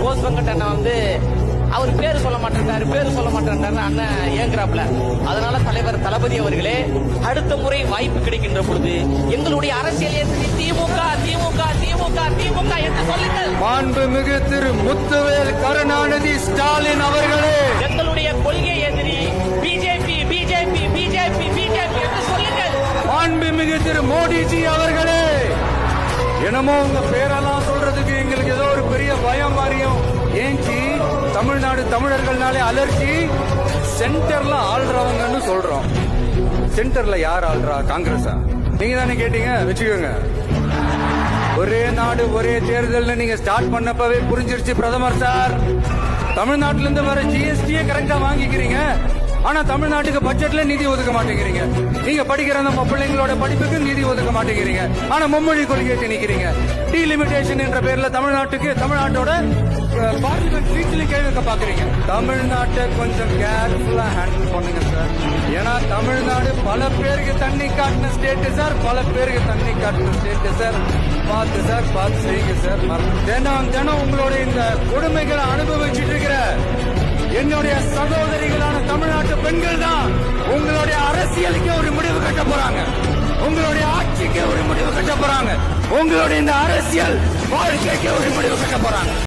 போஸ் வெங்கட் அண்ணன் வந்து அவர் பேரு சொல்ல மாட்டேன்றாரு பேரு சொல்ல மாட்டேன்றாரு அண்ணன் ஏங்குறாப்ல அதனால தலைவர் தளபதி அவர்களே அடுத்த முறை வாய்ப்பு கிடைக்கின்ற பொழுது எங்களுடைய அரசியல் திமுக திமுக திமுக திமுக என்று சொல்லுங்கள். மாண்புமிகு திரு முத்துவேல் கருணாநிதி ஸ்டாலின் அவர்களே. எங்களுடைய கொள்கை எதிரி பிஜேபி பிஜேபி பிஜேபி பிஜேபி என்று சொல்லுங்கள். மாண்புமிகு திரு மோடிஜி அவர்களே. என்னமோ உங்க பேரெல்லாம் பயம் மாதிரியும் ஏஞ்சி தமிழ்நாடு தமிழர்கள்னாலே அலர்ஜி சென்டர்ல ஆள்றவங்கன்னு சொல்றோம். சென்டர்ல யார் ஆள்றா? காங்கிரஸா? நீங்க தானே கேட்டீங்க? வச்சுக்கோங்க. ஒரே நாடு ஒரே தேர்தல் நீங்க ஸ்டார்ட் பண்ணப்பவே புரிஞ்சிருச்சு பிரதமர் சார். தமிழ்நாட்டுல இருந்து வர ஜிஎஸ்டியே கரெக்டா வாங்கிக்கிறீங்க. ஆனா தமிழ்நாட்டுக்கு பட்ஜெட்ல நிதி ஒதுக்க மாட்டேங்கிறீங்க. நீங்க படிக்கிற நம்ம பிள்ளைங்களோட படிப்புக்கு நிதி ஒதுக்க மாட்டேங்கிறீங்க. ஆனா மும்மொழி கொள்கையை திணிக்கிறீங்க. டீலிமிட்டேஷன் என்ற பேர்ல தமிழ்நாட்டுக்கு தமிழ்நாட்டோட பார்லிமெண்ட் சீட்லயும் கேள்விக்க பாக்குறீங்க. தமிழ்நாட்டை கொஞ்சம் கேர்ஃபுல்லா ஹேண்டில் பண்ணுங்க சார் ஏன்னா தமிழ்நாடு பல பேருக்கு தண்ணி காட்டின ஸ்டேட்டு சார் பல பேருக்கு தண்ணி காட்டின ஸ்டேட்டு சார் பார்த்து சார் பார்த்து செய்யுங்க சார் தினம் தினம் உங்களுடைய இந்த கொடுமைகளை அனுபவிச்சுட்டு என்னுடைய சகோதரிகளான தமிழ்நாட்டு பெண்கள் தான் உங்களுடைய அரசியலுக்கு ஒரு முடிவு கட்ட போறாங்க. உங்களுடைய ஆட்சிக்கு ஒரு முடிவு கட்ட போறாங்க. உங்களுடைய இந்த அரசியல் வாழ்க்கைக்கு ஒரு முடிவு கட்ட போறாங்க.